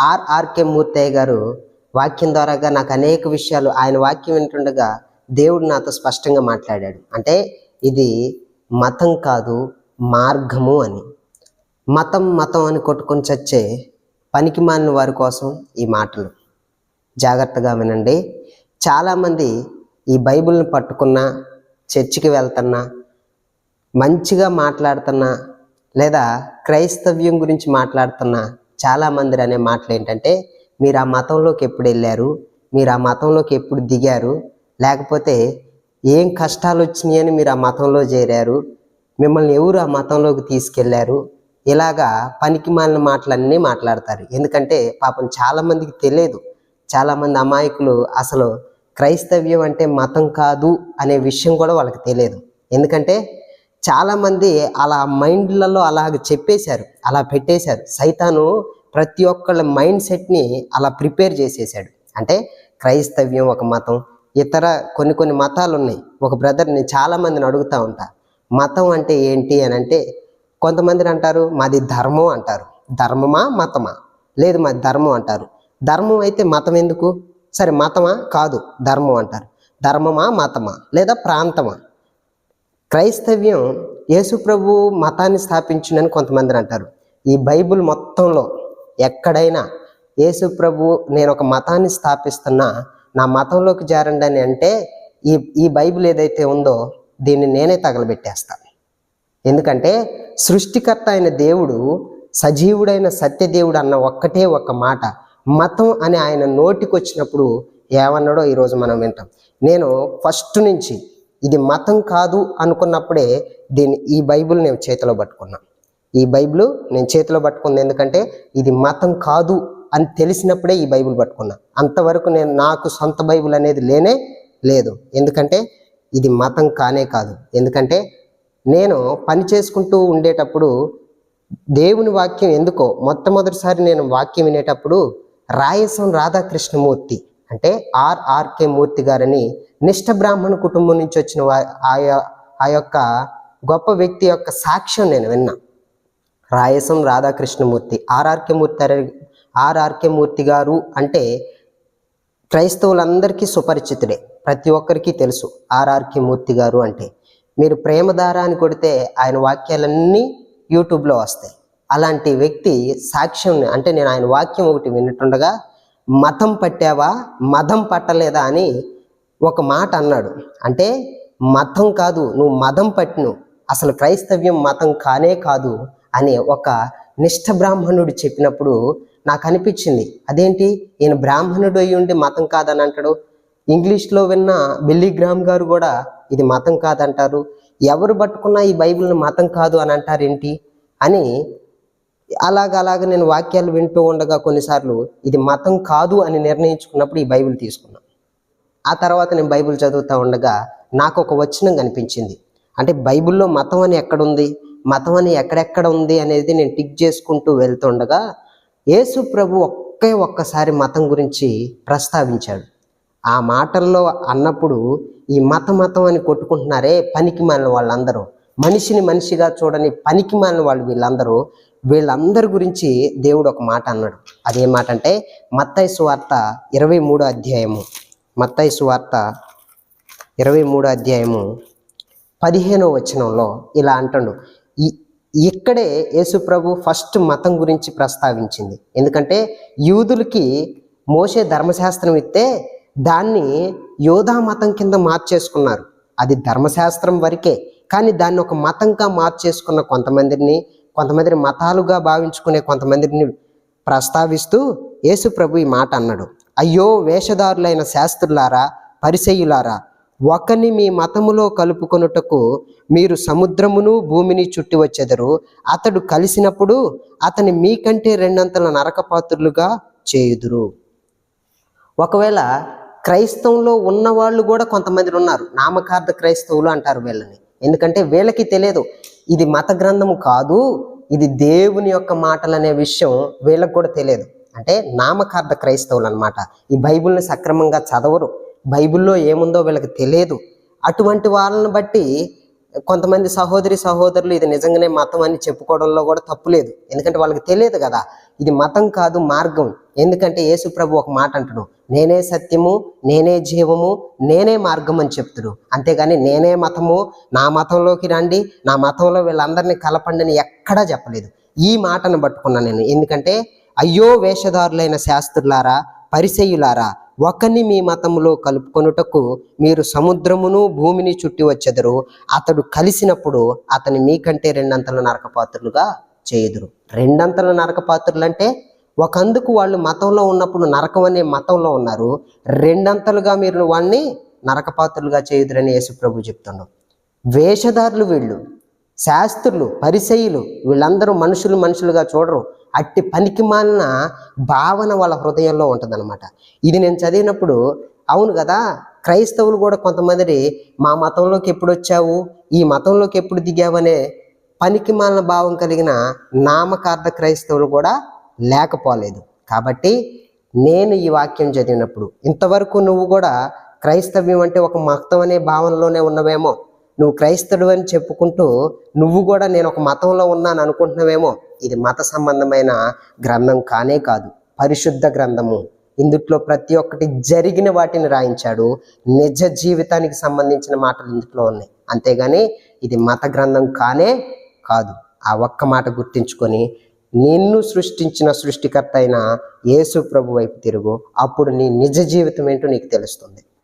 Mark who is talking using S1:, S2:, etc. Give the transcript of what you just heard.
S1: RRK మూర్తయ్య గారు వాక్యం ద్వారాగా నాకు అనేక విషయాలు ఆయన వాక్యం వింటుండగా దేవుడు నాతో స్పష్టంగా మాట్లాడాడు. అంటే ఇది మతం కాదు మార్గము అని. మతం మతం అని కొట్టుకొని చచ్చే పనికిమాలిన వారి కోసం ఈ మాటలు. జాగ్రత్తగా వినండి. చాలామంది ఈ బైబిల్ని పట్టుకున్నా చర్చికి వెళ్తున్నా మంచిగా మాట్లాడుతున్నా లేదా క్రైస్తవ్యం గురించి మాట్లాడుతున్నా చాలా మంది అనే మాటలు ఏంటంటే మీరు ఆ మతంలోకి ఎప్పుడు వెళ్ళారు? మీరు ఆ మతంలోకి ఎప్పుడు దిగారు? లేకపోతే ఏం కష్టాలు వచ్చినాయని మీరు ఆ మతంలో చేరారు? మిమ్మల్ని ఎవరు ఆ మతంలోకి తీసుకెళ్ళారు? ఇలాగా పనికి మాలిన మాటలన్నీ మాట్లాడతారు. ఎందుకంటే పాపం చాలామందికి తెలియదు. చాలామంది అమాయకులు అసలు క్రైస్తవ్యం అంటే మతం కాదు అనే విషయం కూడా వాళ్ళకి తెలియదు. ఎందుకంటే చాలామంది అలా మైండ్లలో అలాగ చెప్పేశారు అలా పెట్టేశారు. సైతాను ప్రతి ఒక్కళ్ళ మైండ్ సెట్ని అలా ప్రిపేర్ చేసేసాడు అంటే క్రైస్తవ్యం ఒక మతం ఇతర కొన్ని కొన్ని మతాలు ఉన్నాయి ఒక బ్రదర్ని చాలామందిని అడుగుతూ ఉంటా మతం అంటే ఏంటి? అని అంటే కొంతమందిని అంటారు మాది ధర్మం అంటారు. ధర్మమా మతమా? లేదు మాది ధర్మం అంటారు. ధర్మం అయితే మతం ఎందుకు? సరే మతమా? కాదు ధర్మం అంటారు. ధర్మమా మతమా? లేదా ప్రాంతమా? క్రైస్తవ్యం యేసుప్రభు మతాన్ని స్థాపించిందని కొంతమంది అంటారు. ఈ బైబిల్ మొత్తంలో ఎక్కడైనా యేసుప్రభు నేను ఒక మతాన్ని స్థాపిస్తున్నా నా మతంలోకి జారండి అని అంటే ఈ ఈ బైబిల్ ఏదైతే ఉందో దీన్ని నేనే తగలబెట్టేస్తాను ఎందుకంటే సృష్టికర్త అయిన దేవుడు సజీవుడైన సత్యదేవుడు అన్న ఒక్కటే ఒక్క మాట. మతం అని ఆయన నోటికి వచ్చినప్పుడు ఏమన్నాడో ఈరోజు మనం వింటాం. నేను ఫస్ట్ నుంచి ఇది మతం కాదు అనుకున్నప్పుడే దీని ఈ బైబిల్ నేను చేతిలో పట్టుకున్నా. ఈ బైబిల్ నేను చేతిలో పట్టుకుంది ఎందుకంటే ఇది మతం కాదు అని తెలిసినప్పుడే ఈ బైబిల్ పట్టుకున్నా. అంతవరకు నేను నాకు సొంత బైబిల్ అనేది లేనే లేదు. ఎందుకంటే ఇది మతం కానే కాదు. ఎందుకంటే నేను పని చేసుకుంటూ ఉండేటప్పుడు దేవుని వాక్యం ఎందుకో మొట్టమొదటిసారి నేను వాక్యం వినేటప్పుడు రాయసం రాధాకృష్ణమూర్తి అంటే ఆర్ఆర్కే మూర్తి గారని నిష్ఠ బ్రాహ్మణ కుటుంబం నుంచి వచ్చిన వా- ఆ యొక్క గొప్ప వ్యక్తి యొక్క సాక్ష్యం నేను విన్నా. రాయసం రాధాకృష్ణమూర్తి ఆర్ఆర్కే మూర్తి ఆర్ఆర్కే మూర్తి గారు అంటే క్రైస్తవులందరికీ సుపరిచితుడే. ప్రతి ఒక్కరికి తెలుసు ఆర్ఆర్కే మూర్తి గారు అంటే. మీరు ప్రేమధార అని కొడితే ఆయన వాక్యాలన్నీ యూట్యూబ్లో వస్తాయి. అలాంటి వ్యక్తి సాక్ష్యం అంటే నేను ఆయన వాక్యం ఒకటి వింటుండగా మతం పట్టావా? మతం పట్టలేదా అని ఒక మాట అన్నాడు. అంటే మతం కాదు నువ్వు మతం పట్టిను అసలు క్రైస్తవ్యం మతం కానే కాదు అని ఒక నిష్ఠ బ్రాహ్మణుడు చెప్పినప్పుడు నాకు అనిపించింది. అదేంటి? ఈయన బ్రాహ్మణుడు అయి ఉండి మతం కాదని అంటాడు. ఇంగ్లీష్లో విన్న బిల్లీ గ్రామ్ గారు కూడా ఇది మతం కాదంటారు. ఎవరు పట్టుకున్నా ఈ బైబిల్ని మతం కాదు అని అంటారేంటి? అని అలాగ అలాగ నేను వాక్యాలు వింటూ ఉండగా కొన్నిసార్లు ఇది మతం కాదు అని నిర్ణయించుకున్నప్పుడు ఈ బైబిల్ తీసుకున్నాను. ఆ తర్వాత నేను బైబిల్ చదువుతూ ఉండగా నాకు ఒక వచనం కనిపించింది. అంటే బైబిల్లో మతం అని ఎక్కడుంది? మతం అని ఎక్కడెక్కడ ఉంది అనేది నేను టిక్ చేసుకుంటూ వెళ్తుండగా యేసు ప్రభు ఒక్కే ఒక్కసారి మతం గురించి ప్రస్తావించాడు. ఆ మాటల్లో అన్నప్పుడు ఈ మత మతం అని కొట్టుకుంటున్నారే పనికి మన వాళ్ళందరూ. మనిషిని మనిషిగా చూడని పనికి మాలిన వాళ్ళు వీళ్ళందరూ వీళ్ళందరి గురించి దేవుడు ఒక మాట అన్నాడు. అదే మాట అంటే మత్తయి సువార్త ఇరవై మూడో అధ్యాయము. మత్తయి సువార్త ఇరవై మూడో అధ్యాయము పదిహేనో వచనంలో ఇలా అంటాడు. ఇక్కడే యేసుప్రభు ఫస్ట్ మతం గురించి ప్రస్తావించింది. ఎందుకంటే యూదులకి మోసే ధర్మశాస్త్రం ఇస్తే దాన్ని యోధా మతం కింద మార్చేసుకున్నారు. అది ధర్మశాస్త్రం వరకే. కానీ దాన్ని ఒక మతంగా మార్చేసుకున్న కొంతమందిని కొంతమందిని మతాలుగా భావించుకునే కొంతమందిని ప్రస్తావిస్తూ యేసు ప్రభు ఈ మాట అన్నాడు. అయ్యో వేషధారులైన శాస్త్రులారా పరిసయులారా ఒకని మీ మతములో కలుపుకొనుటకు మీరు సముద్రమును భూమిని చుట్టి వచ్చెదరు. అతడు కలిసినప్పుడు అతని మీకంటే రెండంతల నరకపాత్రులుగా చేయుదురు. ఒకవేళ క్రైస్తవంలో ఉన్న వాళ్ళు కూడా కొంతమంది ఉన్నారు. నామకార్థ క్రైస్తవులు అంటారు వీళ్ళని. ఎందుకంటే వీళ్ళకి తెలియదు. ఇది మత గ్రంథము కాదు ఇది దేవుని యొక్క మాటలు అనే విషయం వీళ్ళకి కూడా తెలియదు. అంటే నామకార్థ క్రైస్తవులు అనమాట ఈ బైబిల్ని సక్రమంగా చదవరు. బైబిల్లో ఏముందో వీళ్ళకి తెలియదు. అటువంటి వాళ్ళని బట్టి కొంతమంది సహోదరి సహోదరులు ఇది నిజంగానే మతం అని చెప్పుకోవడంలో కూడా తప్పు లేదు. ఎందుకంటే వాళ్ళకి తెలియదు కదా. ఇది మతం కాదు మార్గం. ఎందుకంటే యేసు ప్రభు ఒక మాట అంటాడు నేనే సత్యము నేనే జీవము నేనే మార్గం అని చెప్తుడు అంతేగాని నేనే మతము నా మతంలోకి రండి నా మతంలో వీళ్ళందరినీ కలపండి అని ఎక్కడా చెప్పలేదు. ఈ మాటను పట్టుకున్నాను నేను. ఎందుకంటే అయ్యో వేషధారులైన శాస్త్రులారా పరిసయులారా ఒకని మీ మతములో కలుపుకొనుటకు మీరు సముద్రమును భూమిని చుట్టి వచ్చెదరు. అతడు కలిసినప్పుడు అతని మీకంటే రెండంతల నరకపాత్రులుగా చేయుదురు. రెండంతల నరకపాత్రులు అంటే ఒకందుకు వాళ్ళు మతంలో ఉన్నప్పుడు నరకం అనే మతంలో ఉన్నారు. రెండంతలుగా మీరు వాళ్ళని నరకపాత్రులుగా చేయుదురని యేసుప్రభు చెప్తున్నాడు వేషధారులు వీళ్ళు శాస్త్రులు పరిసయులు వీళ్ళందరూ మనుషులు మనుషులుగా చూడరు. అట్టి పనికి మాలిన భావన వాళ్ళ హృదయంలో ఉంటుందన్నమాట. ఇది నేను చదివినప్పుడు అవును కదా క్రైస్తవులు కూడా కొంతమంది మా మతంలోకి ఎప్పుడు వచ్చావు? ఈ మతంలోకి ఎప్పుడు దిగావనే పనికి మాలిన భావం కలిగిన నామకార్థ క్రైస్తవులు కూడా లేకపోలేదు. కాబట్టి నేను ఈ వాక్యం చదివినప్పుడు ఇంతవరకు నువ్వు కూడా క్రైస్తవ్యం అంటే ఒక మతం అనే భావనలోనే ఉన్నవేమో. నువ్వు క్రైస్తవుడు అని చెప్పుకుంటూ నువ్వు కూడా నేను ఒక మతంలో ఉన్నాను అనుకుంటున్నావేమో. ఇది మత సంబంధమైన గ్రంథం కానే కాదు. పరిశుద్ధ గ్రంథము. ఇందుట్లో ప్రతి ఒక్కటి జరిగిన వాటిని రాయించాడు. నిజ జీవితానికి సంబంధించిన మాటలు ఇందులో ఉన్నాయి. అంతేగాని ఇది మత గ్రంథం కానే కాదు. ఆ ఒక్క మాట గుర్తించుకొని నిన్ను సృష్టించిన సృష్టికర్త అయిన యేసు ప్రభు వైపు తిరుగు. అప్పుడు నీ నిజ జీవితం ఏంటో నీకు తెలుస్తుంది.